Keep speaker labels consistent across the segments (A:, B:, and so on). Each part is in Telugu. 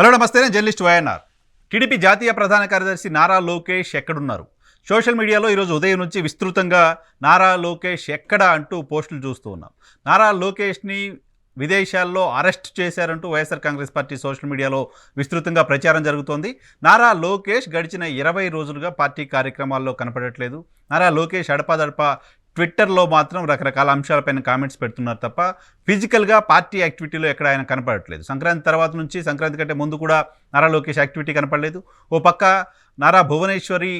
A: హలో నమస్తే నేను జర్నలిస్ట్ వైఎన్ఆర్. టీడీపీ జాతీయ ప్రధాన కార్యదర్శి నారా లోకేష్ ఎక్కడున్నారు? సోషల్ మీడియాలో ఈరోజు ఉదయం నుంచి విస్తృతంగా నారా లోకేష్ ఎక్కడ అంటూ పోస్టులు చూస్తూ ఉన్నాం. నారా లోకేష్ని విదేశాల్లో అరెస్ట్ చేశారంటూ వైఎస్ఆర్ కాంగ్రెస్ పార్టీ సోషల్ మీడియాలో విస్తృతంగా ప్రచారం జరుగుతోంది. నారా లోకేష్ గడిచిన ఇరవై రోజులుగా పార్టీ కార్యక్రమాల్లో కనపడట్లేదు. నారా లోకేష్ అడపాదడపా ట్విట్టర్లో మాత్రం రకరకాల అంశాలపైన కామెంట్స్ పెడుతున్నారు తప్ప ఫిజికల్గా పార్టీ యాక్టివిటీలో ఎక్కడ ఆయన కనపడట్లేదు. సంక్రాంతి తర్వాత నుంచి సంక్రాంతి కంటే ముందు కూడా నారా లోకేష్ యాక్టివిటీ కనపడలేదు. ఓ పక్క నారా భువనేశ్వరి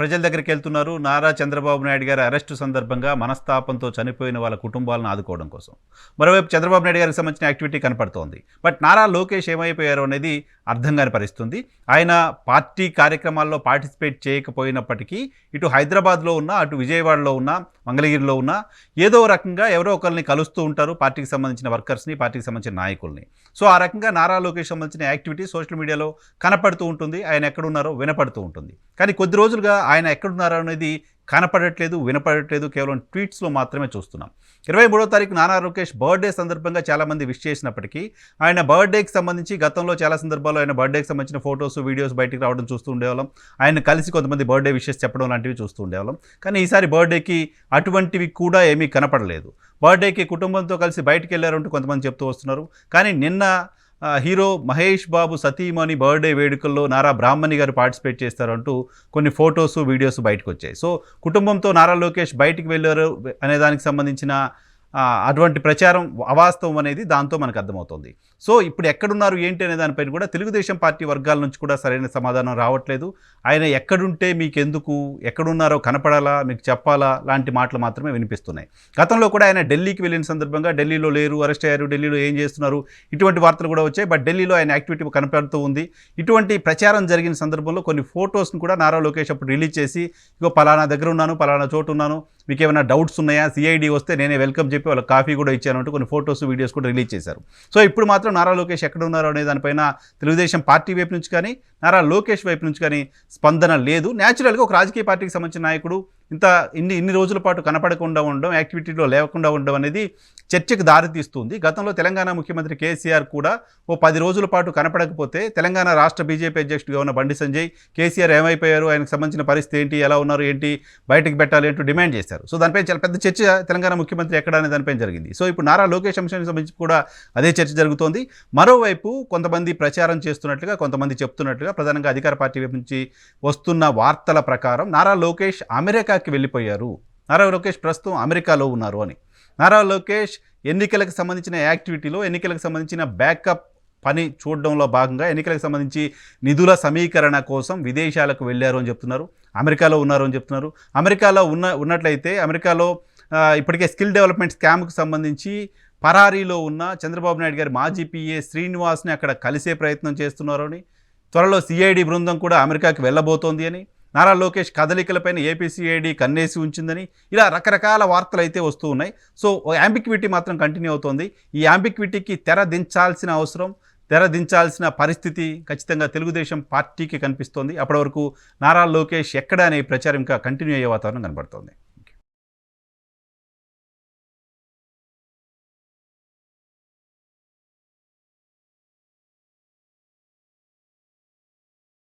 A: ప్రజల దగ్గరికి వెళ్తున్నారు. నారా చంద్రబాబు నాయుడు గారి అరెస్టు సందర్భంగా మనస్తాపంతో చనిపోయిన వాళ్ళ కుటుంబాలను ఆదుకోవడం కోసం. మరోవైపు చంద్రబాబు నాయుడు గారికి సంబంధించిన యాక్టివిటీ కనపడుతోంది. బట్ నారా లోకేష్ ఏమైపోయారు అనేది అర్థం కాని పరిస్థితుంది. ఆయన పార్టీ కార్యక్రమాల్లో పార్టిసిపేట్ చేయకపోయినప్పటికీ ఇటు హైదరాబాద్లో ఉన్న అటు విజయవాడలో ఉన్న మంగళగిరిలో ఉన్న ఏదో రకంగా ఎవరో ఒకరిని కలుస్తూ ఉంటారు పార్టీకి సంబంధించిన వర్కర్స్ని పార్టీకి సంబంధించిన నాయకుల్ని. సో ఆ రకంగా నారా లోకేష్ సంబంధించిన యాక్టివిటీ సోషల్ మీడియాలో కనపడుతూ ఉంటుంది. ఆయన ఎక్కడున్నారో వినపడుతూ ఉంటుంది. కానీ కొద్ది రోజులుగా ఆయన ఎక్కడున్నారు అనేది కనపడట్లేదు వినపడట్లేదు కేవలం ట్వీట్స్లో మాత్రమే చూస్తున్నాం. ఇరవై మూడో తారీఖు నానా లోకేష్ బర్త్డే సందర్భంగా చాలామంది విష్ చేసినప్పటికీ ఆయన బర్త్డేకి సంబంధించి గతంలో చాలా సందర్భాల్లో ఆయన బర్త్డేకి సంబంధించిన ఫొటోస్ వీడియోస్ బయటకు రావడం చూస్తూ ఉండేవాళ్ళం. ఆయన కలిసి కొంతమంది బర్త్డే విషెస్ చెప్పడం లాంటివి చూస్తూ ఉండేవాళ్ళం. కానీ ఈసారి బర్త్డేకి అటువంటివి కూడా ఏమీ కనపడలేదు. బర్త్డేకి కుటుంబంతో కలిసి బయటకు వెళ్ళారంటూ కొంతమంది చెప్తూ వస్తున్నారు. కానీ నిన్న హీరో మహేష్ బాబు సతీమణి బర్త్డే వేడుకల్లో నారా బ్రాహ్మణి గారు పార్టిసిపేట్ చేస్తారంటూ కొన్ని ఫొటోస్ వీడియోస్ బయటకు వచ్చాయి. సో కుటుంబంతో నారా లోకేష్ బయటికి వెళ్ళారు అనే దానికి సంబంధించిన అటువంటి ప్రచారం అవాస్తవం అనేది దాంతో మనకు అర్థమవుతుంది. సో ఇప్పుడు ఎక్కడున్నారు ఏంటి అనే దానిపైన కూడా తెలుగుదేశం పార్టీ వర్గాల నుంచి కూడా సరైన సమాధానం రావట్లేదు. ఆయన ఎక్కడుంటే మీకెందుకు ఎక్కడున్నారో కనపడాలా మీకు చెప్పాలా లాంటి మాటలు మాత్రమే వినిపిస్తున్నాయి. గతంలో కూడా ఆయన ఢిల్లీకి వెళ్ళిన సందర్భంగా ఢిల్లీలో లేరు అరెస్ట్ అయ్యారు ఢిల్లీలో ఏం చేస్తున్నారు ఇటువంటి వార్తలు కూడా వచ్చాయి. బట్ ఢిల్లీలో ఆయన యాక్టివిటీ కనపడుతూ ఉంది. ఇటువంటి ప్రచారం జరిగిన సందర్భంలో కొన్ని ఫొటోస్ని కూడా నారా లోకేష్ అప్పుడు రిలీజ్ చేసి ఇగో పలానా దగ్గర ఉన్నాను పలానా చోటు ఉన్నాను మీకు ఏమైనా డౌట్స్ ఉన్నాయా? సిఐడి వస్తే నేనే వెల్కమ్ చెప్పి వాళ్ళకి కాఫీ కూడా ఇచ్చాను అంటూ కొన్ని ఫొటోస్ వీడియోస్ కూడా రిలీజ్ చేశారు. సో ఇప్పుడు మాత్రం నారా లోకేష్ ఎక్కడ ఉన్నారు అనే దానిపైన తెలుగుదేశం పార్టీ వైపు నుంచి కానీ నారా లోకేష్ వైపు నుంచి కానీ స్పందన లేదు. న్యాచురల్గా ఒక రాజకీయ పార్టీకి సంబంధించిన నాయకుడు ఇంత ఇన్ని ఇన్ని రోజుల పాటు కనపడకుండా ఉండడం యాక్టివిటీలో లేకుండా ఉండడం అనేది చర్చకు దారితీస్తుంది. గతంలో తెలంగాణ ముఖ్యమంత్రి కేసీఆర్ కూడా ఓ పది రోజుల పాటు కనపడకపోతే తెలంగాణ రాష్ట్ర బీజేపీ అధ్యక్షుడిగా ఉన్న బండి సంజయ్ కేసీఆర్ ఏమైపోయారు? ఆయనకు సంబంధించిన పరిస్థితి ఏంటి? ఎలా ఉన్నారు? ఏంటి? బయటకు పెట్టాలి అంటూ డిమాండ్ చేశారు. సో దానిపై చాలా పెద్ద చర్చ తెలంగాణ ముఖ్యమంత్రి ఎక్కడ అనే దానిపై జరిగింది. సో ఇప్పుడు నారా లోకేష్ అంశానికి సంబంధించి కూడా అదే చర్చ జరుగుతోంది. మరోవైపు కొంతమంది ప్రచారం చేస్తున్నట్లుగా కొంతమంది చెప్తున్నట్లుగా ప్రధానంగా అధికార పార్టీ వైపు నుంచి వస్తున్న వార్తల ప్రకారం నారా లోకేష్ అమెరికా కెనడాకి వెళ్ళిపోయారు. నారా లోకేష్ ప్రస్తుతం అమెరికాలో ఉన్నారు అని. నారా లోకేష్ ఎన్నికలకు సంబంధించిన యాక్టివిటీలో ఎన్నికలకు సంబంధించిన బ్యాకప్ పని చూడడంలో భాగంగా ఎన్నికలకు సంబంధించి నిధుల సమీకరణ కోసం విదేశాలకు వెళ్ళారు అని చెప్తున్నారు. అమెరికాలో ఉన్నారు అని చెప్తున్నారు. అమెరికాలో ఉన్న ఉన్నట్లయితే అమెరికాలో ఇప్పటికే స్కిల్ డెవలప్మెంట్ స్కామ్కు సంబంధించి పరారీలో ఉన్న చంద్రబాబు నాయుడు గారి మాజీ పిఏ శ్రీనివాస్ని అక్కడ కలిసే ప్రయత్నం చేస్తున్నారు అని. త్వరలో సిఐడి బృందం కూడా అమెరికాకి వెళ్ళబోతోంది అని. నారా లోకేష్ కదలికలపైన ఏపీసీఐడి కన్నేసి ఉంచిందని ఇలా రకరకాల వార్తలు అయితే వస్తూ ఉన్నాయి. సో యాంబిక్విటీ మాత్రం కంటిన్యూ అవుతోంది. ఈ యాంబిక్విటీకి తెర దించాల్సిన అవసరం తెర దించాల్సిన పరిస్థితి ఖచ్చితంగా తెలుగుదేశం పార్టీకి కనిపిస్తోంది. అప్పటి వరకు నారా లోకేష్ ఎక్కడ అనే ప్రచారం ఇంకా కంటిన్యూ అయ్యే వాతావరణం కనబడుతోంది.